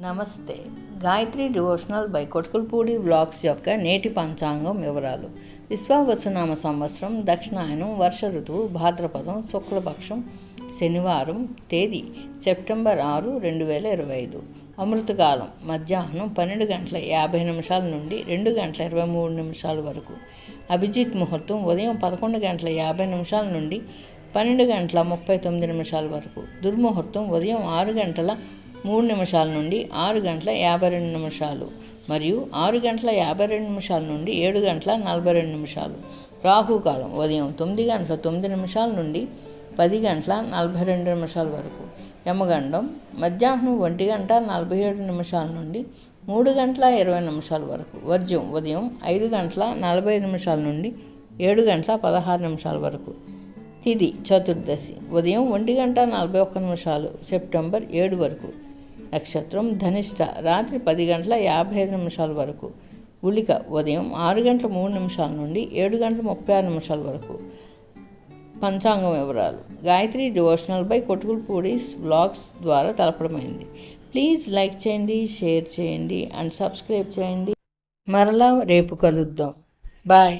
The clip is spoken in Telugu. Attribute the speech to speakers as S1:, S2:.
S1: నమస్తే. Gayatri devotional by Kotkulpudi blogs యొక్క నేటి పంచాంగం వివరాలు. విశ్వావసునామ సంవత్సరం దక్షిణాయనం వర్ష ఋతువు భాద్రపదం శుక్లపక్షం శనివారం తేదీ సెప్టెంబర్ ఆరు రెండు వేల ఇరవై ఐదు. అమృతకాలం మధ్యాహ్నం పన్నెండు గంటల యాభై నిమిషాల నుండి రెండు గంటల ఇరవై మూడు నిమిషాల వరకు. అభిజిత్ ముహూర్తం ఉదయం పదకొండు గంటల యాభై నిమిషాల నుండి పన్నెండు గంటల ముప్పై తొమ్మిది నిమిషాల వరకు. దుర్ముహూర్తం ఉదయం ఆరు గంటల మూడు నిమిషాల నుండి ఆరు గంటల యాభై రెండు నిమిషాలు మరియు ఆరు గంటల యాభై రెండు నిమిషాల నుండి ఏడు గంటల నలభై రెండు నిమిషాలు. రాహుకాలం ఉదయం తొమ్మిది గంటల తొమ్మిది నిమిషాల నుండి పది గంటల నలభై రెండు నిమిషాల వరకు. యమగండం మధ్యాహ్నం ఒంటి గంట నలభై ఏడు నిమిషాల నుండి మూడు గంటల ఇరవై నిమిషాల వరకు. వర్జ్యం ఉదయం ఐదు గంటల నలభై నిమిషాల నుండి ఏడు గంటల పదహారు నిమిషాల వరకు. తిది చతుర్దశి ఉదయం ఒంటి గంట నలభై ఒక్క నిమిషాలు. సెప్టెంబర్ ఏడు వరకు. నక్షత్రం ధనిష్ట. రాత్రి పది గంటల యాభై ఐదు నిమిషాల వరకు. ఉలిక ఉదయం ఆరు గంటల మూడు నిమిషాల నుండి ఏడు గంటల ముప్పై ఆరు నిమిషాల వరకు. పంచాంగం వివరాలు. Gayatri devotional by Kottukulapudi's blogs ద్వారా తెలపడమైంది. ప్లీజ్ లైక్ చేయండి షేర్ చేయండి అండ్ సబ్స్క్రైబ్ చేయండి. మరలా రేపు కలుద్దాం. బాయ్.